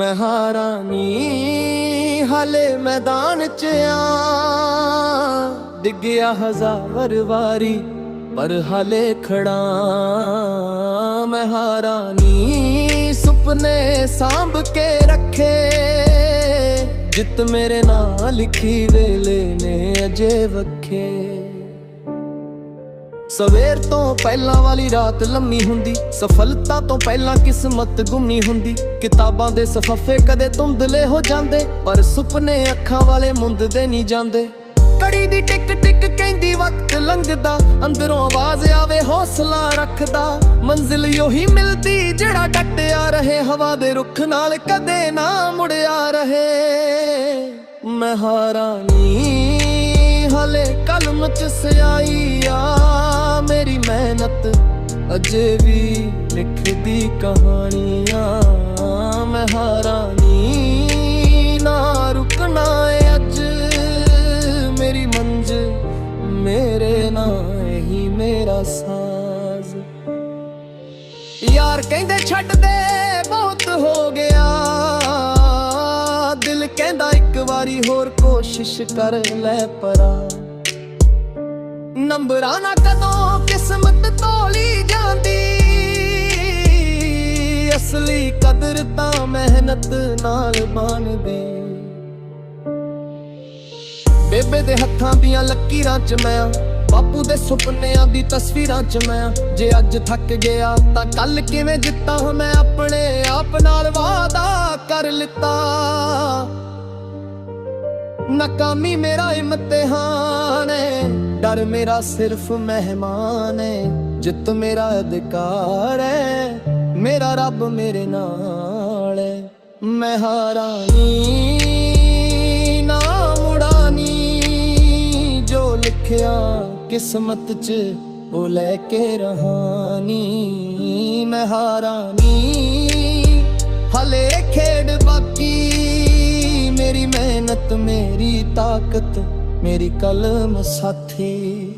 ਮੈਂ ਹਾਰਾਂ ਨੀ ਹਾਲੇ ਮੈਦਾਨ ਚ ਆ। ਡਿੱਗਿਆ ਹਜ਼ਾਰ ਵਾਰੀ, ਪਰ ਹਾਲੇ ਖੜਾ। ਮੈਂ ਹਾਰਾਂ ਨੀ ਸੁਪਨੇ ਸਾਂਭ ਕੇ ਰੱਖੇ। ਜਿੱਤ ਮੇਰੇ ਨਾਂ ਲਿਖੀ ਵੇਲੇ ਨੇ ਅਜੇ ਵੱਖੇ। ਸਵੇਰ ਤੋਂ ਪਹਿਲਾਂ ਵਾਲੀ ਰਾਤ ਲੰਮੀ ਹੁੰਦੀ, ਸਫਲਤਾ ਤੋਂ ਪਹਿਲਾਂ ਕਿਸਮਤ ਗੁੰਮੀ ਹੁੰਦੀ। ਕਿਤਾਬਾਂ ਦੇ ਸਫਾਫੇ ਕਦੇ ਧੁੰਦਲੇ ਹੋ ਜਾਂਦੇ, ਪਰ ਸੁਪਨੇ ਅੱਖਾਂ ਵਾਲੇ ਮੁੰਦਦੇ ਨਹੀਂ ਜਾਂਦੇ। ਕੜੀ ਦੀ ਟਿਕ ਟਿਕ ਕਹਿੰਦੀ ਵਕਤ ਲੰਘਦਾ, ਅੰਦਰੋਂ ਆਵਾਜ਼ ਆਵੇ, ਹੌਸਲਾ ਰੱਖਦਾ। ਮੰਜ਼ਿਲ ਉਹੀ ਮਿਲਦੀ, ਜਿਹੜਾ ਡਟਿਆ ਰਹੇ, ਹਵਾ ਦੇ ਰੁੱਖ ਨਾਲ ਕਦੇ ਨਾ ਮੁੜਿਆ ਰਹੇ। ਮੈਂ ਹਾਰਾਂ ਨੀ ਹਲੇ ਕਲਮ ਚ ਸਿਆਈ ਆ। ਮੇਰੀ ਮਿਹਨਤ ਅਜੇ ਵੀ ਲਿਖਦੀ ਕਹਾਣੀਆਂ। ਮੈਂ ਹਾਰਾਂ ਨਾ ਰੁਕਣਾ ਅੱਜ। ਮੇਰੀ ਮੰਜ਼ ਮੇਰੇ ਨਾਂ ਹੀ ਮੇਰਾ ਸਾਜ਼। ਯਾਰ ਕਹਿੰਦੇ ਛੱਡ ਦੇ, ਬਹੁਤ ਹੋ ਗਿਆ। ਦਿਲ ਕਹਿੰਦਾ ਇੱਕ ਵਾਰੀ ਹੋਰ ਕੋਸ਼ਿਸ਼ ਕਰ ਲੈ ਪਰਾ। ਨੰਬਰਾਂ ਨਾ ਕਦੋਂ ਕਿਸਮਤ ਤੋਲੀ ਜਾਂਦੀ? ਅਸਲੀ ਕਦਰ ਤਾਂ ਮਿਹਨਤ ਨਾਲ ਬਣਦੀ। ਬੇਬੇ ਦੇ ਹੱਥਾਂ ਦੀਆਂ ਲਕੀਰਾਂ 'ਚ ਮੈਂ ਬਾਪੂ ਦੇ ਸੁਪਨਿਆਂ ਦੀ ਤਸਵੀਰਾਂ 'ਚ ਮੈਂ ਜੇ ਅੱਜ ਥੱਕ ਗਿਆ ਤਾਂ ਕੱਲ ਕਿਵੇਂ ਜਿੱਤਾਂ? ਮੈਂ ਆਪਣੇ ਆਪ ਨਾਲ ਵਾਅਦਾ ਕਰ ਲਿੱਤਾ। ਨਾਕਾਮੀ ਮੇਰਾ ਇਮਤਿਹਾਨ ਹੈ ਡਰ ਮੇਰਾ ਸਿਰਫ ਮਹਿਮਾਨ ਹੈ ਜਿੱਤ ਮੇਰਾ ਅਧਿਕਾਰ ਹੈ ਮੇਰਾ ਰੱਬ ਮੇਰੇ ਨਾਲ ਹੈ ਮੈਂ ਹਾਰਾਂ ਨਾ ਮੁੜਾਨੀ, ਜੋ ਲਿਖਿਆ ਕਿਸਮਤ 'ਚ ਉਹ ਲੈ ਕੇ ਰਹਾਨੀ। ਮੈਂ ਹਾਰਾਂ ਹਲੇ ਖੇਡ ਬਾਕੀ, ਮੇਰੀ ਮਿਹਨਤ, ਮੇਰੀ ਤਾਕਤ। ਮੇਰੀ ਕਲਮ ਸਾਥੀ।